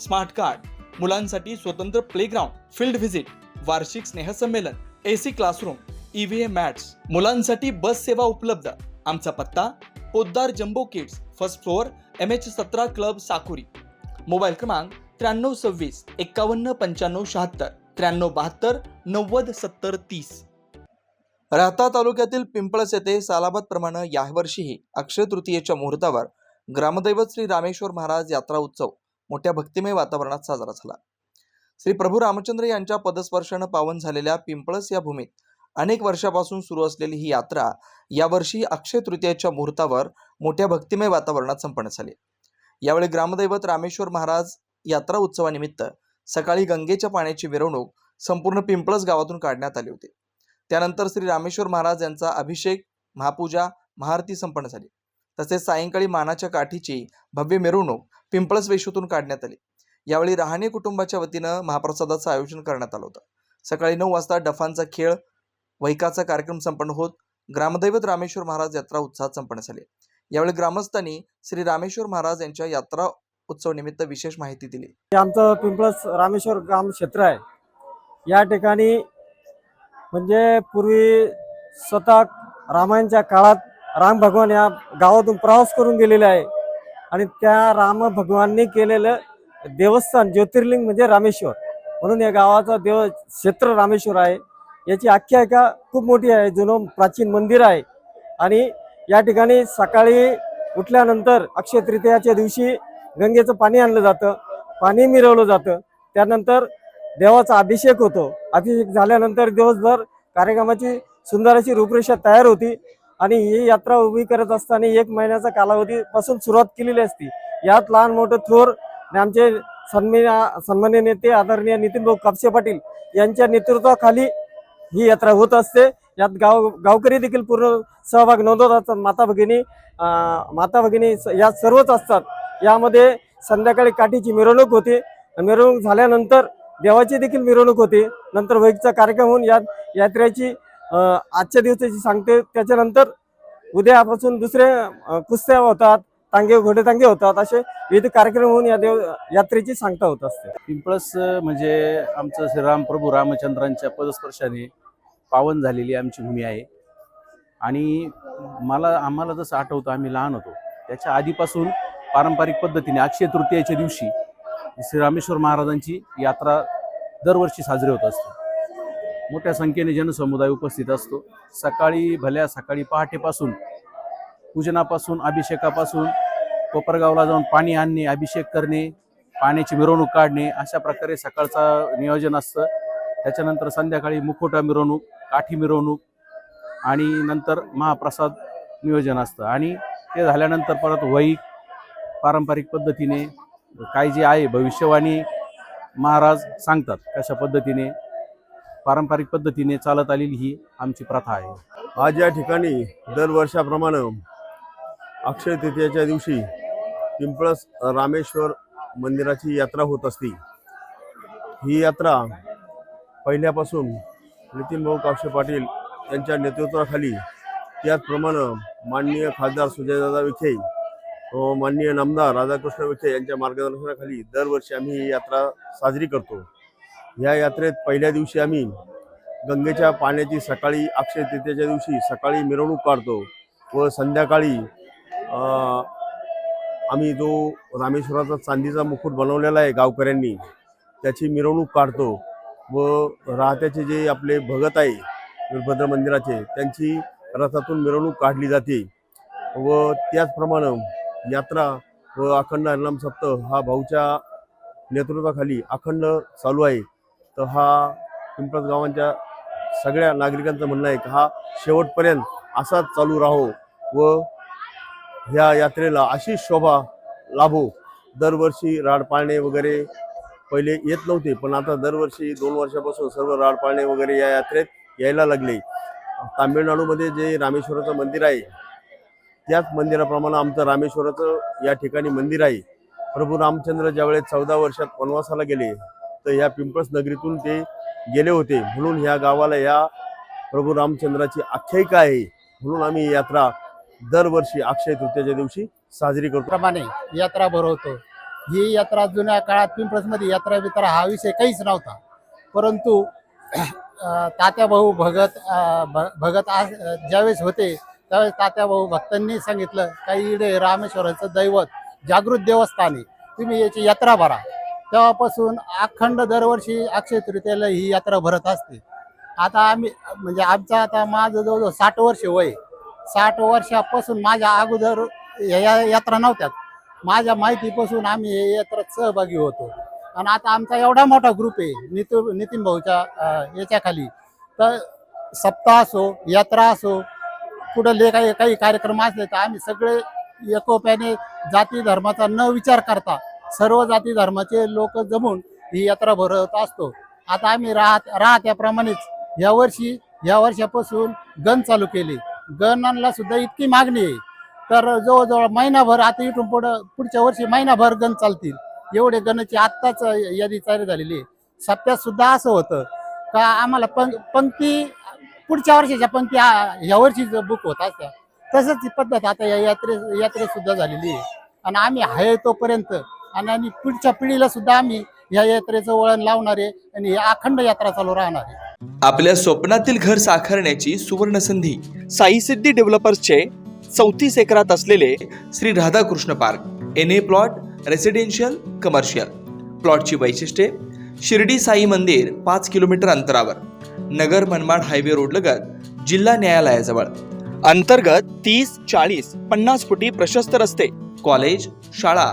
Smart card मुलांसाठी स्वतंत्र playground field visit वार्षिक स्नेहसंमेलन A C classroom E V mats मुलांसाठी बस सेवा उपलब्ध. आमचा पत्ता Podar jumbo kids first floor M H सतरा क्लब साकुरी. मोबाईल क्रमांक त्र्याण्णव सव्वीस एक्कावन्न पंच्याण्णव शहात्तर त्र्याण्णव बहात्तर नव्वद सत्तर तीस. राहता तालुक्यातील पिंपळस येथे सालाबादप्रमाणे यावर्षीही अक्षय तृतीयेच्या मुहूर्तावर ग्रामदैवत श्री रामेश्वर महाराज यात्रा उत्सव. मोठ्या भक्तिमय वातावरणात साजरा झाला. श्री प्रभू रामचंद्र यांच्या पदस्पर्शानं पावन झालेल्या पिंपळस या भूमीत अनेक वर्षापासून सुरू असलेली ही यात्रा यावर्षी अक्षय तृतीयेच्या मुहूर्तावर मोठ्या भक्तिमय वातावरणात संपन्न झाली. यावेळी ग्रामदैवत रामेश्वर महाराज यात्रा उत्सवानिमित्त सकाळी गंगेच्या पाण्याची मिरवणूक संपूर्ण पिंपळस गावातून काढण्यात आली होती. त्यानंतर श्री रामेश्वर महाराज यांचा अभिषेक महापूजा महाआरती संपन्न झाली. तसेच सायंकाळी मानाच्या काठीची भव्य मिरवणूक पिंपळस वेशीतून काढण्यात आली. यावेळी रहाणे कुटुंबाच्या वतीनं महाप्रसादाचं आयोजन करण्यात आलं होतं. सकाळी नऊ वाजता डफांचा खेळ वैकाचा कार्यक्रम संपन्न होत ग्रामदैवत रामेश्वर महाराज यात्रा उत्साहात संपन्न झाली. यावेळी ग्रामस्थांनी श्री रामेश्वर महाराज यांच्या यात्रा उत्सव निमित्त विशेष माहिती दिली. हे आमचं पिंपळस रामेश्वर ग्राम क्षेत्र आहे. या ठिकाणी म्हणजे पूर्वी स्वतः रामायणच्या काळात राम भगवान या गावातून प्रवास करून गेलेले आहे. आणि त्या राम भगवानने केलेलं देवस्थान ज्योतिर्लिंग म्हणजे रामेश्वर. म्हणून या गावाचा देव क्षेत्र रामेश्वर आहे. याची आख्यायिका खूप मोठी आहे जुनं प्राचीन मंदिर आहे. आणि या ठिकाणी सकाळी उठल्यानंतर अक्षय तृतीयाच्या दिवशी गंगेचं पाणी आणलं जातं पाणी मिरवलं जातं. त्यानंतर देवाचा अभिषेक होतो. अभिषेक झाल्यानंतर दिवसभर कार्यक्रमाची सुंदर अशी रूपरेषा तयार होती. आणि ही यात्रा उभी करत असताना एक महिन्याचा कालावधीपासून सुरुवात केलेली असती. यात लहान मोठं थोर आमचे सन्मान्य सन्मान्य नेते आदरणीय नितीन भाऊ कापसे पाटील यांच्या नेतृत्वाखाली ही यात्रा होत असते. यात गाव गावकरी देखील पूर्ण सहभाग नोंदवत असतात. माता भगिनी माता भगिनी स- यात सर्वच असतात. यामध्ये संध्याकाळी काठीची मिरवणूक होते. मिरवणूक झाल्यानंतर देवाची देखील मिरवणूक होते. नंतर वैकचा कार्यक्रम होऊन या यात्रेची आजच्या दिवसाची सांगते. त्याच्यानंतर उद्यापासून दुसरे कुस्त्या होतात टांगे घोडे टांगे होतात असे विविध कार्यक्रम होऊन या देव यात्रेची सांगता होत असते. पिंपळस म्हणजे आमचं श्रीराम प्रभू रामचंद्रांच्या पदस्पर्शाने पावन झालेली आमची भूमी आहे. आणि मला आम्हाला जसं आठवतं आम्ही लहान होतो. त्याच्या आधीपासून पारंपरिक पद्धतीने अक्षय तृतीयेच्या दिवशी श्री रामेश्वर महाराजांची यात्रा दरवर्षी साजरी होत असते. मोठ्या संख्येने जनसमुदाय उपस्थित असतो. सकाळी भल्या सकाळी पहाटेपासून पूजनापासून अभिषेकापासून कोपरगावला जाऊन पाणी आणणे अभिषेक करणे पाण्याची मिरवणूक काढणे अशा प्रकारे सकाळचा नियोजन असतं. त्याच्यानंतर संध्याकाळी मुखोटा मिरवणूक काठी मिरवणूक आणि नंतर महाप्रसाद नियोजन असतं. आणि ते झाल्यानंतर परत वैक पारंपरिक पद्धतीने काय जे आहे भविष्यवाणी महाराज सांगतात कशा पद्धतीने पारंपरिक पद्धतीने चालत आलेली ही आमची प्रथा आहे. आज या ठिकाणी दरवर्षाप्रमाणे अक्षय तृतीयेच्या दिवशी पिंपळस रामेश्वर मंदिराची यात्रा होत असते. ही यात्रा पहिल्यापासून नितीन भाऊ कापसे पाटील यांच्या नेतृत्वाखाली त्याचप्रमाणे माननीय खासदार सुजयदादा विखे व माननीय नामदार राधाकृष्ण विखे यांच्या मार्गदर्शनाखाली दरवर्षी आम्ही ही यात्रा साजरी करतो. या यात्रेत पहिल्या दिवशी आम्ही गंगेच्या पाण्याची सकाळी अक्षय तृतीयेच्या दिवशी सकाळी मिरवणूक काढतो व संध्याकाळी आम्ही जो रामेश्वराचा चांदीचा मुकुट बनवलेला आहे गावकऱ्यांनी त्याची मिरवणूक काढतो व राहत्याचे जे आपले भगत आहे वीरभद्र मंदिराचे त्यांची रथातून मिरवणूक काढली जाते व त्याचप्रमाणे यात्रा व अखंड हरिनाम सप्त हा भाऊच्या नेतृत्वाखाली अखंड चालू आहे. तर हा पिंपळस गावांच्या सगळ्या नागरिकांचं म्हणणं आहे की हा शेवटपर्यंत असाच चालू राहो व ह्या यात्रेला अशी शोभा लाभो. दरवर्षी राड पाळणे वगैरे पहिले येत नव्हते पण आता दरवर्षी दोन वर्षापासून सर्व राड पाळणे वगैरे या यात्रेत यायला लागले. तामिळनाडूमध्ये जे रामेश्वराचं मंदिर आहे त्याच मंदिराप्रमाणे आमचं रामेश्वराचं या ठिकाणी मंदिर आहे. प्रभू रामचंद्र ज्यावेळेस चौदा वर्षात वनवासाला गेले तर या पिंपळस नगरीतून ते गेले होते. म्हणून ह्या गावाला या प्रभू रामचंद्राची आख्यायिका आहे. म्हणून आम्ही यात्रा दरवर्षी अक्षय तृतीयाच्या दिवशी साजरी करतो. प्रमाणे यात्रा भरवतो. ही यात्रा जुन्या काळात पिंपळसमध्ये यात्रा बित्रा हा विषय काहीच नव्हता. परंतु तात्या भाऊ भगत भ- भगत आज ज्यावेळेस होते त्यावेळेस तात्या भाऊ भक्तांनी सांगितलं काही इडे रामेश्वराचं दैवत जागृत देवस्थान आहे. तुम्ही याची यात्रा भरा. तेव्हापासून अखंड दरवर्षी अक्षय तृतीयेला ही यात्रा भरत असते. आता आम्ही म्हणजे आमचं आता माझं जवळजवळ साठ वर्ष वय साठ वर्षापासून माझ्या अगोदर या या- यात्रा नव्हत्यात. माझ्या माहितीपासून आम्ही हे यात्रात सहभागी होतो. आणि आता आमचा एवढा मोठा ग्रुप आहे नितू नितीन भाऊच्या याच्याखाली. तर सप्ताह असो यात्रा असो कुठले काही काही कार्यक्रम असले तर आम्ही सगळे एकोप्याने जाती धर्माचा न विचार करता सर्व जाती धर्माचे लोक जमून ही यात्रा भरवत असतो. आता आम्ही राहत राहत्याप्रमाणेच यावर्षी या वर्षापासून गण चालू केली. गणांना सुद्धा इतकी मागणी आहे. तर जवळजवळ महिनाभर आता इथून पुढं पुढच्या वर्षी महिनाभर गण चालतील. एवढे गणाची आत्ताच यादी तयार झालेली आहे. सप्त्यात सुद्धा असं होतं का आम्हाला पंक पंक्ती पुढच्या वर्षाच्या पंक्ती यावर्षी ह्या बुक होत असत्या तसंच ही पद्धत आता या यात्रे यात्रेत सुद्धा झालेली आहे. आणि आम्ही आहे तोपर्यंत आणि आणि पुढच्या पिढीला सुद्धा आम्ही या यात्रेचं वळण लावणार आहे आणि ही अखंड यात्रा चालू राहणार. आहे आपल्या स्वप्नातील घर साकारण्याची सुवर्ण संधी साई सिद्धी डेव्हलपर्सचे चौतीस एकरात असलेले Shri Radhakrishna park N A plot residential commercial प्लॉटची वैशिष्ट्ये शिर्डी साई मंदिर पाच किलोमीटर अंतरावर नगर मनमाड हायवे रोड लगत जिल्हा न्यायालयाजवळ. अंतर्गत तीस चाळीस पन्नास फुटी प्रशस्त रस्ते कॉलेज शाळा